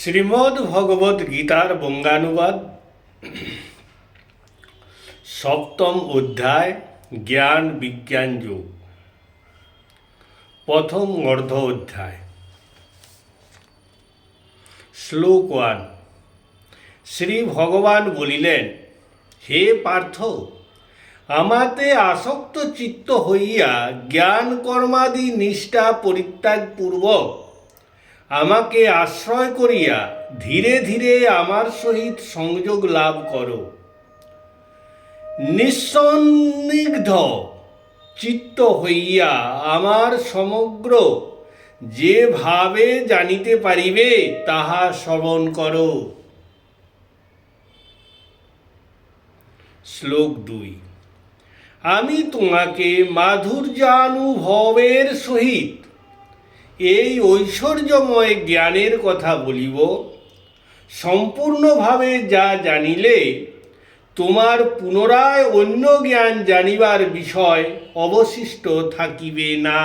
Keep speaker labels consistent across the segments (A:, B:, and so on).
A: শ্রীমদ ভগবত গীতার বঙ্গানুবাদ সপ্তম অধ্যায় জ্ঞান বিজ্ঞান যুগ প্রথম অর্ধ অধ্যায় শ্লোক ওয়ান শ্রী ভগবান বলিলেন হে পার্থ আমাতে আসক্ত চিত্ত হইয়া জ্ঞান কর্মাদি নিষ্ঠা পরিত্যাগ পূর্বক আমাকে আশ্রয় করিয়া ধীরে ধীরে আমার সহিত সংযোগ লাভ করো নিঃসন্নিগ্ধ চিত্ত হইয়া আমার সমগ্র যেভাবে জানিতে পারিবে তাহা শ্রবণ করো শ্লোক দুই আমি তোমাকে মাধুর্যানুভবের সহিত এই ঐশ্বর্যময় জ্ঞানের কথা বলিব সম্পূর্ণভাবে যা জানিলে তোমার পুনরায় অন্য জ্ঞান জানিবার বিষয় অবশিষ্ট থাকিবে না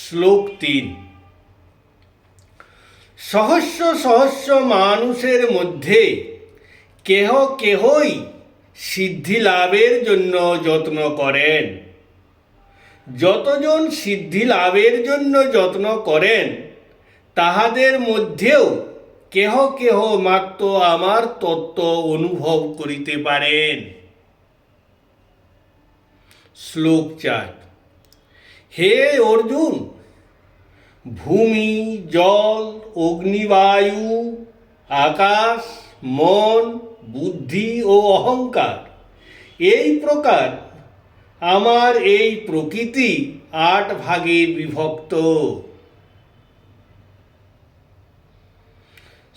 A: শ্লোক তিন সহস্র সহস্র মানুষের মধ্যে কেহ কেহই সিদ্ধি লাভের জন্য যত্ন করেন যতজন সিদ্ধি লাভের জন্য যত্ন করেন তাহাদের মধ্যেও কেহ কেহ মাত্র আমার তত্ত্ব অনুভব করিতে পারেন শ্লোক চার হে অর্জুন ভূমি জল অগ্নিবায়ু আকাশ মন বুদ্ধি ও অহংকার এই প্রকার আমার এই প্রকৃতি আট ভাগে বিভক্ত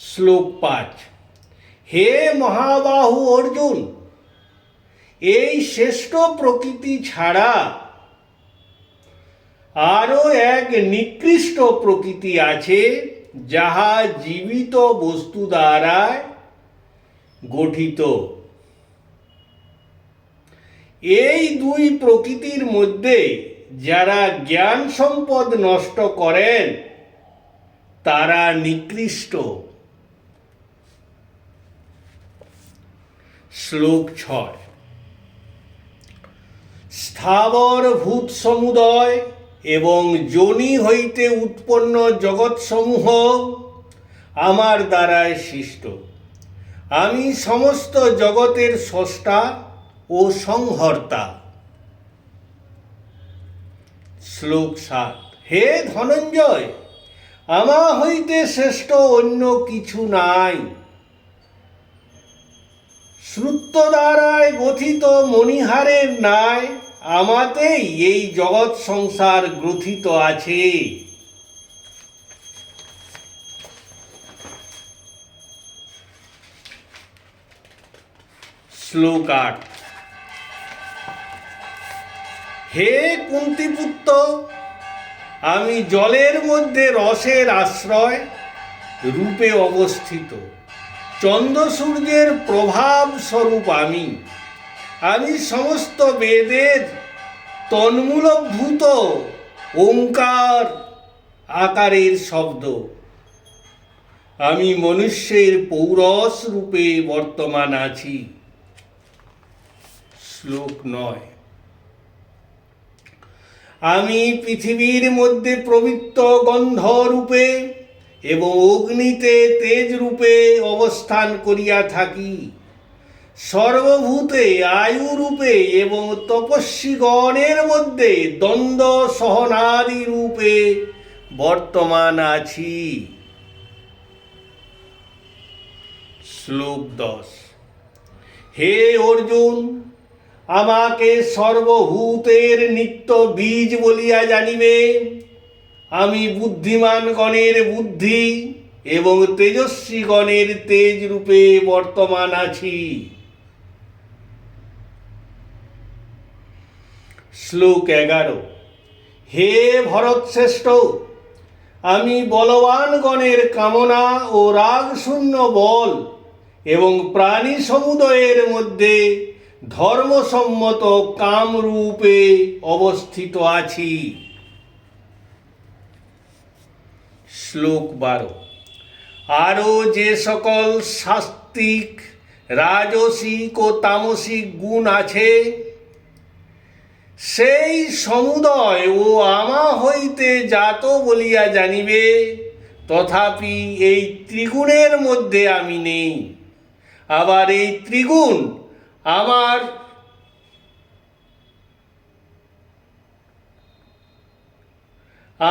A: শ্লোক পাঁচ হে মহাবাহু অর্জুন এই শ্রেষ্ঠ প্রকৃতি ছাড়া আরও এক নিকৃষ্ট প্রকৃতি আছে যাহা জীবিত বস্তু দ্বারা গঠিত এই দুই প্রকৃতির মধ্যে যারা জ্ঞান সম্পদ নষ্ট করেন তারা নিকৃষ্ট শ্লোক ছয় স্থাবর ভূত সমুদয় এবং যোনি হইতে উৎপন্ন জগৎসমূহ আমার দ্বারায় সৃষ্ট আমি সমস্ত জগতের স্রষ্টা ও সংহর্তা শ্লোক সাত হে ধনঞ্জয় আমা হইতে শ্রেষ্ঠ অন্য কিছু নাই শ্রুত্ব দ্বারায় গঠিত মণিহারের নাই আমাতেই এই জগৎ সংসার গ্রথিত আছে শ্লোক আট হে কুন্তিপুত্র আমি জলের মধ্যে রসের আশ্রয় রূপে অবস্থিত চন্দ্র সূর্যের প্রভাব স্বরূপ আমি আমি সমস্ত বেদের তন্মূলভূত ওঙ্কার আকারের শব্দ আমি মনুষ্যের পৌরস রূপে বর্তমান আছি শ্লোক নয় আমি পৃথিবীর মধ্যে প্রবৃত্ত গন্ধরূপে এবং অগ্নিতে তেজ রূপে অবস্থান করিয়া থাকি সর্বভূতে আয়ুরূপে এবং তপস্বীগণের মধ্যে দ্বন্দ্ব সহনারি রূপে বর্তমান আছি শ্লোক দশ হে অর্জুন আমাকে সর্বভূতের নিত্য বীজ বলিয়া জানিবে আমি বুদ্ধিমানগণের বুদ্ধি এবং তেজস্বীগণের তেজ রূপে বর্তমান আছি শ্লোক এগারো হে ভরত শ্রেষ্ঠ আমি বলবানগণের কামনা ও রাগ শূন্য বল এবং প্রাণী সমুদয়ের মধ্যে ধর্মসম্মত কামরূপে অবস্থিত আছি শ্লোক বারো আরও যে সকল শাস্তিক রাজসিক ও তামসিক গুণ আছে সেই সমুদয় ও আমা হইতে জাত বলিয়া জানিবে তথাপি এই ত্রিগুণের মধ্যে আমি নেই আবার এই ত্রিগুণ আমার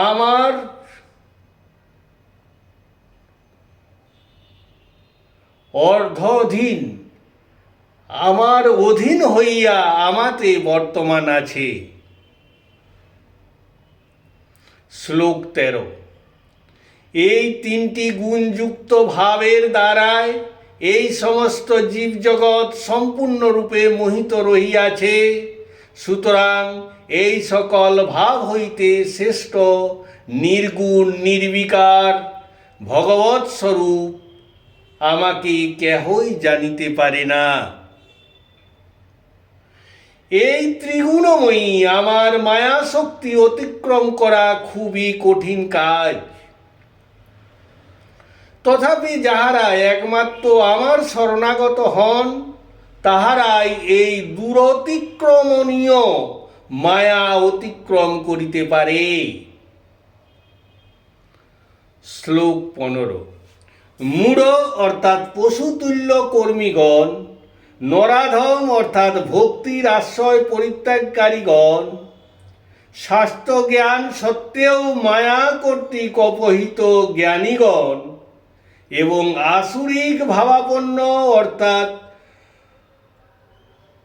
A: আমার অর্ধধীন আমার অধীন হইয়া আমাতে বর্তমান আছে শ্লোক তেরো এই তিনটি গুণযুক্ত ভাবের দ্বারায় এই সমস্ত জগৎ সম্পূর্ণরূপে মোহিত রহিয়াছে সুতরাং এই সকল ভাব হইতে শ্রেষ্ঠ নির্গুণ নির্বিকার ভগবৎ স্বরূপ আমাকে কেহই জানিতে পারে না এই ত্রিগুণময়ী আমার মায়া শক্তি অতিক্রম করা খুবই কঠিন কাজ তথাপি যাহারা একমাত্র আমার শরণাগত হন তাহারাই এই দূরতিক্রমণীয় মায়া অতিক্রম করিতে পারে শ্লোক পনেরো মূঢ় অর্থাৎ পশুতুল্য কর্মীগণ নরাধম অর্থাৎ ভক্তির আশ্রয় পরিত্যাগকারীগণ শাস্ত্র জ্ঞান সত্ত্বেও মায়া কর্তৃক অপহিত জ্ঞানীগণ এবং আসুরিক ভাবাপন্ন অর্থাৎ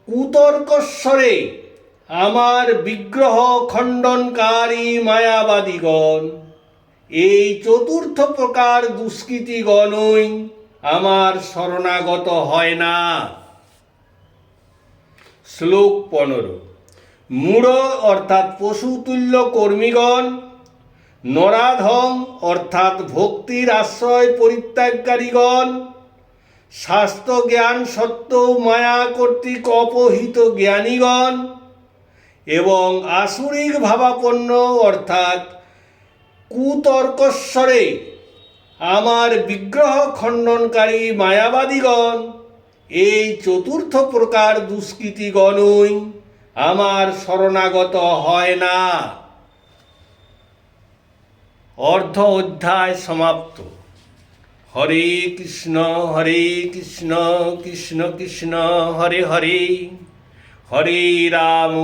A: কুতর্কস্বরে আমার বিগ্রহ খণ্ডনকারী মায়াবাদীগণ এই চতুর্থ প্রকার দুষ্কৃতিগণই আমার শরণাগত হয় না শ্লোক পনেরো মূড় অর্থাৎ পশুতুল্য কর্মীগণ
B: নরাধম
A: অর্থাৎ ভক্তির আশ্রয় পরিত্যাগকারীগণ স্বাস্থ্য জ্ঞান সত্য মায়া কর্তৃক অপহিত জ্ঞানীগণ এবং আসুরিক ভাবাপন্ন অর্থাৎ কুতর্কস্বরে আমার বিগ্রহ খণ্ডনকারী মায়াবাদীগণ এই চতুর্থ প্রকার দুষ্কৃতিগণই আমার শরণাগত হয় না অর্ধ অধ্যায় সমাপ্ত হরে কৃষ্ণ হরে কৃষ্ণ কৃষ্ণ কৃষ্ণ হরে হরে হরে রাম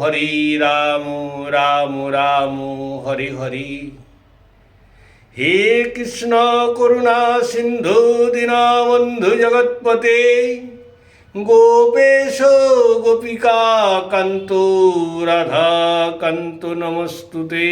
A: হরে রাম রাম রাম হরে হরে হে কৃষ্ণ করুণা সিন্ধু দীনবন্ধু জগৎপতে গোপেশ গোপিকা কান্ত রাধা কান্ত নমস্তুতে